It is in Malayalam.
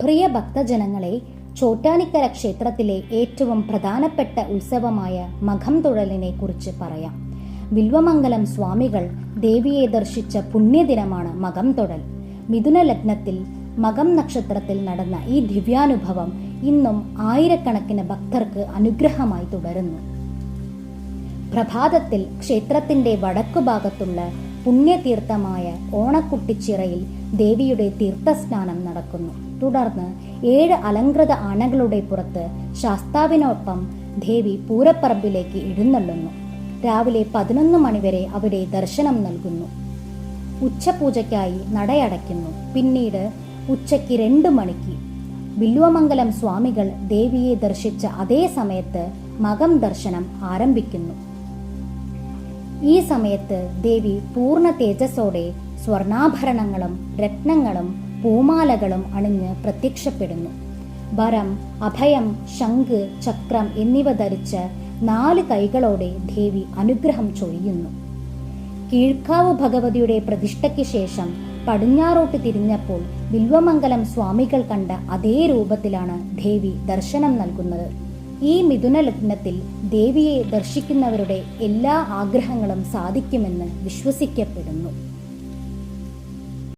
പ്രിയ ഭക്തജനങ്ങളെ ചോറ്റാനിക്കര ക്ഷേത്രത്തിലെ ഏറ്റവും പ്രധാനപ്പെട്ട ഉത്സവമായ മഖം തുഴലിനെ കുറിച്ച് പറയാം. വിൽവമംഗലം സ്വാമികൾ ദേവിയെ ദർശിച്ച പുണ്യദിനമാണ് മകം തൊടൽ മിഥുന ലഗ്നത്തിൽ മകം നക്ഷത്രത്തിൽ നടന്ന ഈ ദിവ്യാനുഭവം ഇന്നും ആയിരക്കണക്കിന് ഭക്തർക്ക് അനുഗ്രഹമായി തുടരുന്നു. പ്രഭാതത്തിൽ ക്ഷേത്രത്തിന്റെ വടക്കുഭാഗത്തുള്ള പുണ്യതീർത്ഥമായ ഓണക്കുട്ടിച്ചിറയിൽ ദേവിയുടെ തീർത്ഥസ്നാനം നടക്കുന്നു. തുടർന്ന് ഏഴ് അലങ്കൃത ആനകളുടെ പുറത്ത് ശാസ്താവിനൊപ്പം ദേവി പൂരപ്പറമ്പിലേക്ക് എഴുന്നള്ളുന്നു. രാവിലെ പതിനൊന്ന് മണിവരെ അവിടെ ദർശനം നൽകുന്നു. ഉച്ചപൂജയ്ക്കായി നടയടയ്ക്കുന്നു. പിന്നീട് ഉച്ചയ്ക്ക് രണ്ട് മണിക്ക്. ബില്വമംഗലം സ്വാമികൾ ദേവിയെ ദർശിച്ച അതേ സമയത്ത് മകം ദർശനം ആരംഭിക്കുന്നു. ഈ സമയത്ത് ദേവി പൂർണ തേജസ്സോടെ സ്വർണാഭരണങ്ങളും രത്നങ്ങളും പൂമാലകളും അണിഞ്ഞ് പ്രത്യക്ഷപ്പെടുന്നു. വരം അഭയം ശംഖ് ചക്രം എന്നിവ ധരിച്ച് നാല് കൈകളോടെ ദേവി അനുഗ്രഹം ചൊരിയുന്നു. കീഴ്ക്കാവ് ഭഗവതിയുടെ പ്രതിഷ്ഠയ്ക്ക് ശേഷം പടിഞ്ഞാറോട്ട് തിരിഞ്ഞപ്പോൾ വിൽവമംഗലം സ്വാമികൾ കണ്ട അതേ രൂപത്തിലാണ് ദേവി ദർശനം നൽകുന്നത്. ഈ മിഥുന ലഗ്നത്തിൽ ദേവിയെ ദർശിക്കുന്നവരുടെ എല്ലാ ആഗ്രഹങ്ങളും സാധിക്കുമെന്ന് വിശ്വസിക്കപ്പെടുന്നു.